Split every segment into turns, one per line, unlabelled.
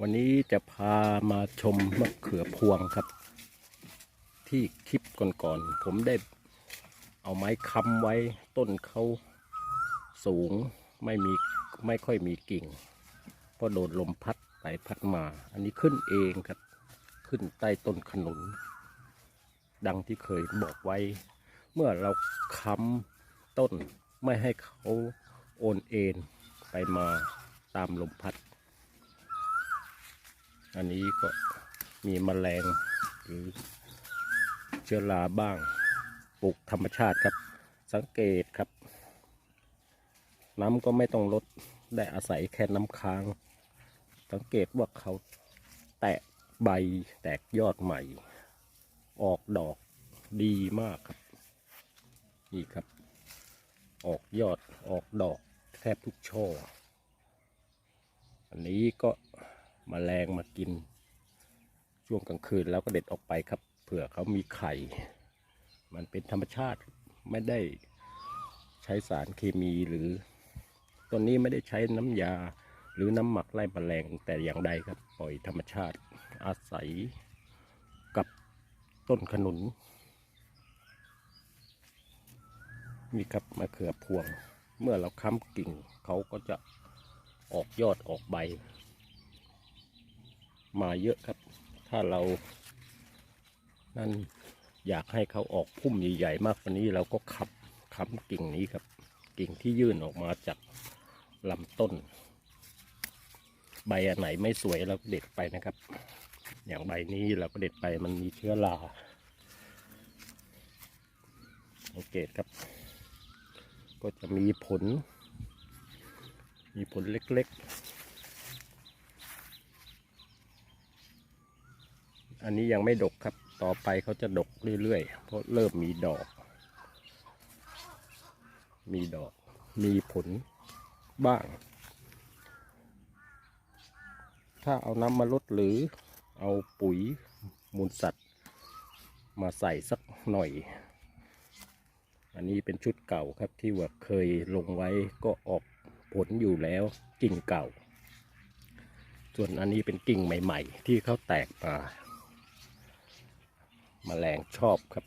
วันนี้จะพามาชมมะเขือพวงครับ ที่คลิปก่อนๆผมได้เอาไม้ค้ำไว้ต้นเขาสูงไม่มีไม่ค่อยมีกิ่งเพราะโดนลมพัดไปพัดมา อันนี้ขึ้นเองครับ ขึ้นใต้ต้นขนุน ดังที่เคยบอกไว้ เมื่อเราค้ำต้นไม่ให้เขาโอนเอ็นไปมาตามลมพัด อันนี้ก็มีแมลงหรือเชื้อราบ้างปลูกธรรมชาติครับ สังเกตครับ น้ำก็ไม่ต้องลดได้อาศัยแค่น้ำค้าง สังเกตว่าเขาแตกใบแตกยอดใหม่ ออกดอกดีมากครับ นี่ครับ ออกยอดออกดอกแทบทุกช่อ อันนี้ก็ มแมลงมากิน ช่วงกลางคืนแล้วก็เด็ดออกไปครับ เผื่อเขามีไข่ มันเป็นธรรมชาติไม่ได้ใช้สารเคมีหรือต้นนี้ไม่ได้ใช้น้ำยาหรือน้ำหมักไล่แมลงแต่อย่างใดครับ ปล่อยธรรมชาติอาศัยกับต้นขนุนนี่ครับมะเขือพวง เมื่อเราค้ำกิ่งเขาก็จะออกยอดออกใบ มาเยอะครับ ถ้าเรา นั่นอยากให้เขาออกพุ่มใหญ่ๆมากกว่านี้เราก็ขับค้ำกิ่งนี้ครับ กิ่งที่ยื่นออกมาจากลำต้น ใบอันไหนไม่สวยเราก็เด็ดไปนะครับ อย่างใบนี้เราก็เด็ดไปมันมีเชื้อราสังเกตครับ ก็จะมีผล มีผลเล็กๆ อันนี้ยังไม่ดกครับ ต่อไปเขาจะดกเรื่อยๆ เพราะเริ่มมีดอก มีดอก มีผลบ้าง ถ้าเอาน้ำมาลดหรือเอาปุ๋ยมูลสัตว์ มาใส่สักหน่อย อันนี้เป็นชุดเก่าครับที่ว่าเคยลงไว้ก็ออกผลอยู่แล้วกิ่งเก่า ส่วนอันนี้เป็นกิ่งใหม่ ๆ ที่เขาแตกมา แมลงชอบครับ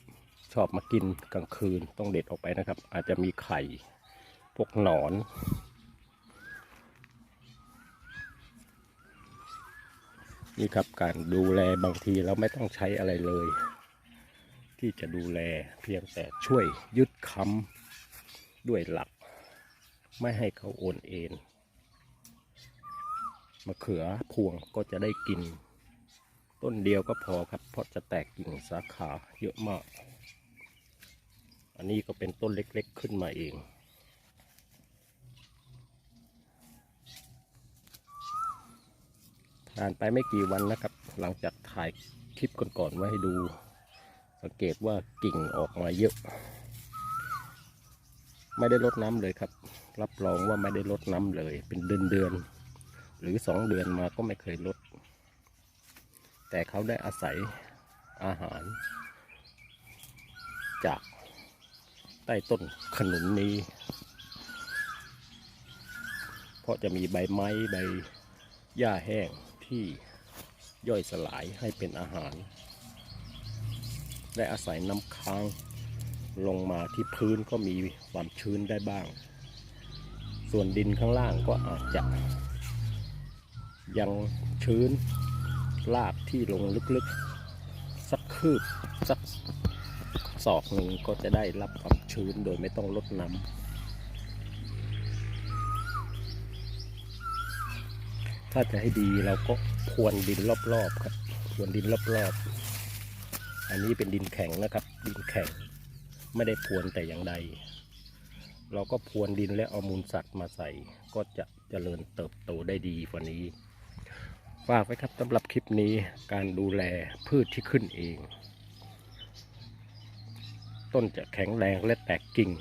ชอบมากินกลางคืนต้องเด็ดออกไปนะครับ อาจจะมีไข่พวกหนอนนี่ครับการดูแลบางทีเราไม่ต้องใช้อะไรเลย ที่จะดูแลเพียงแต่ช่วยยึดค้ำด้วยหลัก ไม่ให้เขาโอนเอ็นมะเขือพวงก็จะได้กิน ต้นเดียวก็พอครับ เพราะจะแตกกิ่งสาขาเยอะมาก อันนี้ก็เป็นต้นเล็กๆขึ้นมาเองผ่านไปไม่กี่วันนะครับ หลังจากถ่ายคลิปก่อนๆไว้ให้ดู สังเกตว่ากิ่งออกมาเยอะ ไม่ได้ลดน้ำเลยครับ รับรองว่าไม่ได้ลดน้ำเลย เป็นเดือนเดือนๆหรือสองเดือนมาก็ไม่เคยลด แต่เขาได้อาศัยอาหาร จากใต้ต้นขนุนนี้ เพราะจะมีใบไม้ใบหญ้าแห้งที่ย่อยสลายให้เป็นอาหารได้อาศัยน้ำค้างลงมาที่พื้นก็มีความชื้นได้บ้าง ส่วนดินข้างล่างก็อาจจะยังชื้น ลากที่ลงลึกๆ สักคืบสักศอกหนึ่งก็จะได้รับความชื้นโดยไม่ต้องลดน้ำถ้าจะให้ดีเราก็พรวนดินรอบๆครับพรวนดินรอบๆ อันนี้เป็นดินแข็งนะครับ ดินแข็งไม่ได้พรวนแต่อย่างใด เราก็พรวนดินและเอามูลสัตว์มาใส่ก็จะเจริญเติบโตได้ดีกว่านี้ ฝากไว้ครับสำหรับคลิปนี้การดูแลพืชที่ขึ้นเอง ต้นจะแข็งแรงและแตกกิ่ง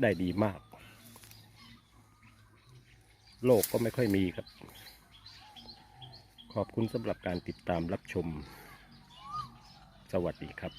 ได้ดีมาก โลกก็ไม่ค่อยมีครับ ขอบคุณสำหรับการติดตามรับชม สวัสดีครับ